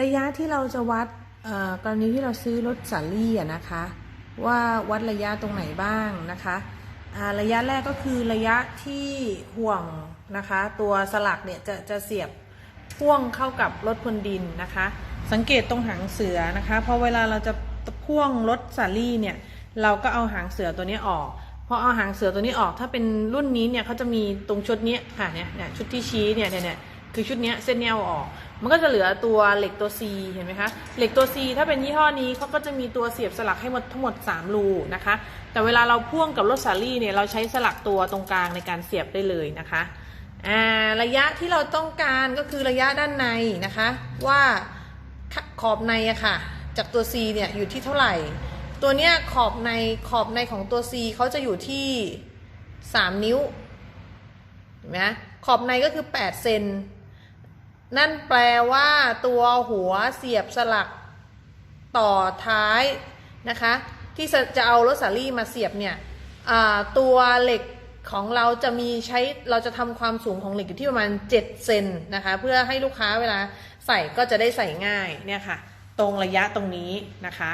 ระยะที่เราจะวัดเอ่อกรณีที่เราซื้อรถสาลี่อะนะคะ ว่าวัดระยะตรงไหนบ้างนะคะระยะแรกก็คือระยะที่ห่วงนะคะ ตัวสลักเนี่ยจะจะเสียบพ่วงเข้ากับรถพนดินนะคะ สังเกตตรงหางเสือนะคะเพราะเวลาเราจะพ่วงรถสาลี่เนี่ยเราก็เอาหางเสือตัวนี้ออกพอเอาหางเสือตัวนี้ออกถ้าเป็นรุ่นนี้เนี่ยเขาจะมีตรงชุดนี้ค่ะเนี่ยเนี่ยชุดที่ชี้เนี่ยเนี่ย คือชุดนี้เส้นเนี้ยออก มันก็จะเหลือตัวเหล็กตัว C เห็นไหมคะ เหล็กตัว C ถ้าเป็นยี่ห้อนี้เขาก็จะมีตัวเสียบสลักให้หมดทั้งหมด 3 รูนะคะ แต่เวลาเราพ่วงกับรถสาลี่เนี่ยเราใช้สลักตัวตรงกลางในการเสียบได้เลยนะคะอ่าระยะที่เราต้องการก็คือระยะด้านในนะคะ ว่าขอบในอะค่ะ จากตัว C เนี่ยอยู่ที่เท่าไหร่ ตัวเนี้ยขอบในขอบในของตัว C เขาจะอยู่ที่ 3 นิ้วเห็นไหมขอบในก็คือ 8 เซน นั่นแปลว่าตัวหัวเสียบสลักต่อท้ายนะคะ ที่จะจะเอารถสาลี่มาเสียบเนี่ยตัวเหล็กของเราจะมีใช้เราจะทำความสูงของเหล็กอยู่ที่ประมาณ 7 เซนนะคะ เพื่อให้ลูกค้าเวลาใส่ก็จะได้ใส่ง่ายเนี่ยค่ะ ตรงระยะตรงนี้นะคะ